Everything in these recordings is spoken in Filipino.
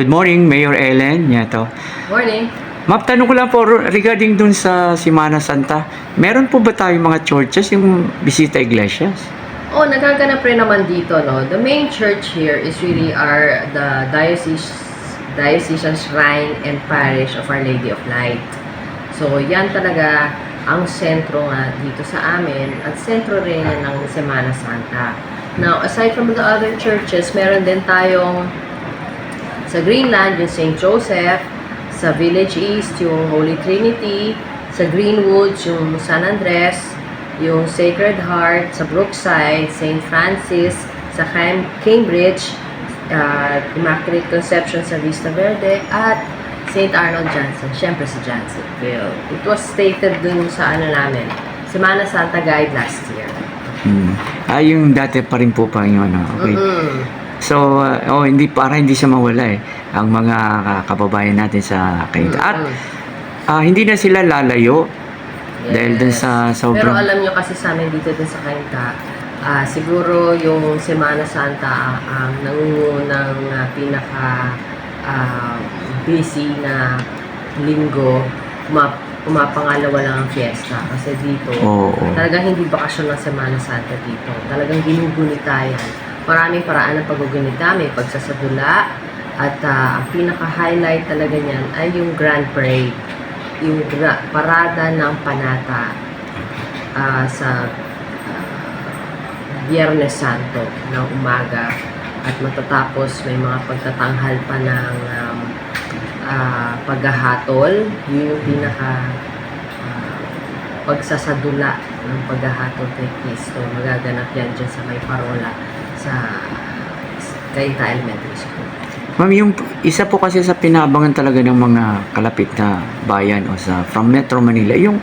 Good morning, Mayor Ellen Nieto. Morning. Ma'am, tanong ko lang po regarding dun sa Simana Santa. Meron po ba tayong mga churches yung bisita iglesias? Oh, nagaganap rin naman dito, no? The main church here is really our the diocese diocesan shrine and parish of Our Lady of Light. So, yan talaga ang sentro nga dito sa amin at sentro rin ng Semana Santa. Now, aside from the other churches, meron din tayong sa Greenland, yung St. Joseph, sa Village East, yung Holy Trinity, sa Greenwoods, yung San Andres, yung Sacred Heart, sa Brookside, St. Francis, sa Cam- Cambridge, uh, Immaculate Conception sa Vista Verde, at St. Arnold Johnson, syempre sa Johnsonville. It was stated dun sa ano namin, Semana Santa Guide last year. Hmm. Ah, yung dati pa rin po pa yung ano. Okay. Mm-mm. So, uh, oh, hindi para hindi siya mawala eh ang mga ka- kababayan natin sa Kainta. At Mm-mm. ah, hindi na sila lalayo Yes. dahil dun sa Pero sobrang alam nyo kasi sa amin dito din sa Kainta, ah, siguro yung Semana Santa ah, ang nangungunang uh, pinaka ah, busy na linggo, uma, umapangalawa lang ang fiesta. Kasi dito, Oo. talagang hindi bakasyon ng Semana Santa dito. Talagang ginugunita yan. Maraming paraan ng paggugunita, may pagsasadula, at ah, ang pinaka-highlight talaga niyan ay yung Grand Parade. Yung gra- parada ng panata ah, sa ah, Biyernes Santo ng umaga at matatapos may mga pagtatanghal pa ng um, ah, paghahatol. Yun yung pinaka ah, pagsasadula ng paghahatol kay Kristo. Magaganap yan dyan sa may parola sa Kainta Elementary School. Ma'am, yung isa po kasi sa pinaabangan talaga ng mga kalapit na bayan o sa from Metro Manila, yung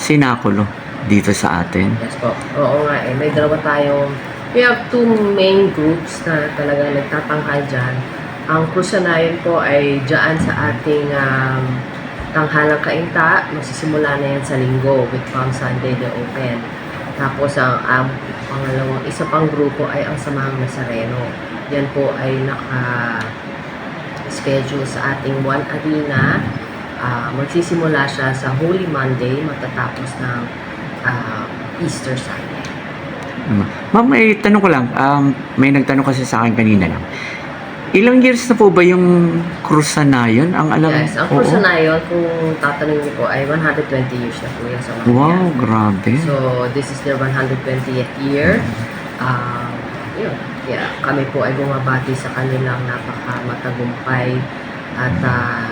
sinakulo dito sa atin. Yes po. Oo nga eh. May dalawa tayong, we have two main groups na talaga nagtatanghal dyan. Ang Cruzanayon po ay dyan sa ating um, tanghalang kainta. Magsisimula na yan sa linggo with Palm Sunday the open. Tapos ang ang pangalawang isa pang grupo ay ang Samahang Nazareno. Yan po ay naka schedule sa ating One Arena. Ah, magsisimula siya sa Holy Monday matatapos ng ah, Easter Sunday. Mm. Ma'am, may tanong ko lang. Um, may nagtanong kasi sa akin kanina lang. Ilang years na po ba yung cruise na yun? Ang alam Yes, ang Oo. kurso na yun, kung tatanungin niyo po, ay 120 years na po yan sa mga Wow, grabe. So, this is their 120th year. Um, yun. Yeah, kami po ay bumabati sa kanilang napakamatagumpay at ah,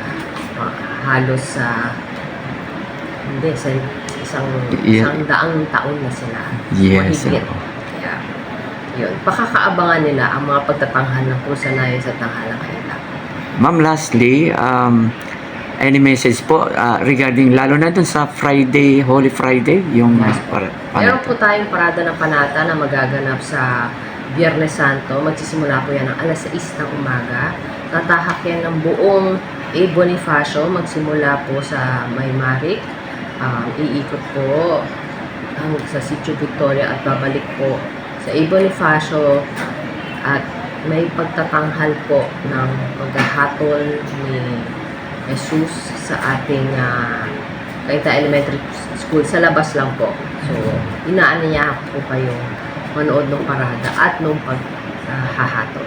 ah, halos sa hindi, sa isang, Yeah. isang daang taon na sila. yes. Mahigit. oo. Yun. Pakakaabangan nila ang mga pagtatanghal ng Krusanayan sa tanghalang kanila. Ma'am, lastly, um, any message po ah, regarding lalo na dun sa Friday, Holy Friday, yung Yes. para, Meron panata. po tayong parada ng panata na magaganap sa Biyernes Santo. Magsisimula po yan ng alas 6 ng umaga. Tatahak yan ng buong A. Bonifacio. Magsimula po sa Maymarik. Um, iikot po hanggang sa Sitio Victoria at babalik po sa A. Bonifacio at may pagtatanghal po ng paghahatol ni Jesus sa ating uh, Kaita Elementary School sa labas lang po. So, inaano niya po kayo manood ng parada at nung paghahatol.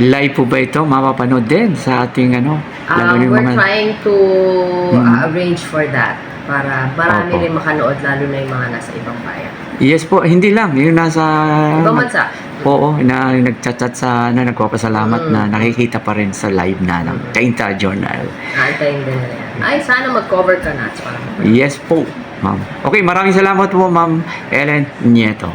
Live po ba ito? Mapapanood din sa ating ano? Um, we're mga- trying to uh, arrange for that para marami Opo. rin makanood lalo na yung mga nasa ibang bayan. Yes po, hindi lang. Yung nasa... Ibang bansa. Oo, na nagchat-chat sa na nagpapasalamat Mm. na nakikita pa rin sa live na ng. Kainta Journal. Aantayin din nila yan. Ay, sana mag-cover ka na. Yes po, ma'am. Okay, maraming salamat po, ma'am Ellen Nieto.